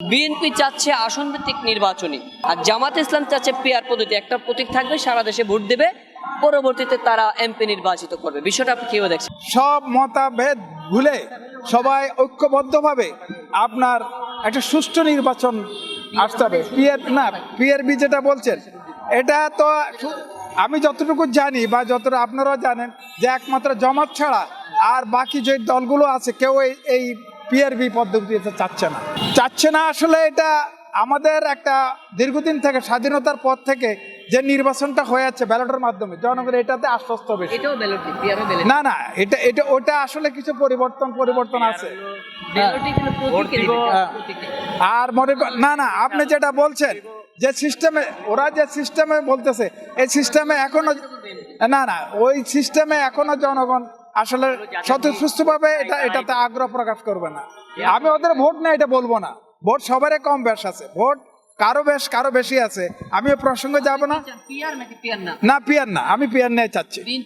BNP চাচ্ছে আসন ভিত্তিক নির্বাচনী আর জামাত ইসলাম চাচ্ছে পেয়ার পদ্ধতি। একটা প্রতীক থাকবে, সারা দেশে ভোট দেবে, পরবর্তীতে তারা এমপি নির্বাচিত করবে। বিষয়টা আপনি কেউ দেখছেন? সব মতাভেদ ভুলে সবাই ঐক্যবদ্ধভাবে আপনার একটা সুষ্ঠু নির্বাচন আসতে হবে। পিয়ার না পিআরবি যেটা বলছেন, এটা তো আমি যতটুকু জানি বা যতটা আপনারাও জানেন যে একমাত্র জমাত ছাড়া আর বাকি যে দলগুলো আছে, কেউ এই পিআরবি পদ্ধতিতে চাচ্ছে না চাচ্ছে না আসলে এটা আমাদের একটা দীর্ঘদিন থেকে স্বাধীনতার পর থেকে যে নির্বাচনটা হয়ে যাচ্ছে ব্যালটের মাধ্যমে জনগণ এটাতে আশ্বস্ত বেশি ব্যালট না না এটা এটা ওটা আসলে কিছু পরিবর্তন পরিবর্তন আছে ব্যালটই কিন্তু প্রতীকে দিবে হ্যাঁ। প্রতীকে। আর মনে কর না না আপনি যেটা বলছেন যে সিস্টেমে ওরা যে সিস্টেমে বলতেছে এই সিস্টেমে এখনও না না ওই সিস্টেমে এখনও জনগণ আসলে সুস্থভাবে এটা এটাতে আগ্রহ প্রকাশ করবে না। আমি ওদের ভোট না এটা বলব না। ভোট সবারই কম বেশ আছে। ভোট কারও বেশ কারও বেশি আছে। আমি প্রসঙ্গে যাব না। না? পিয়ার না। আমি পিয়ার নিয়ে চাচ্ছি।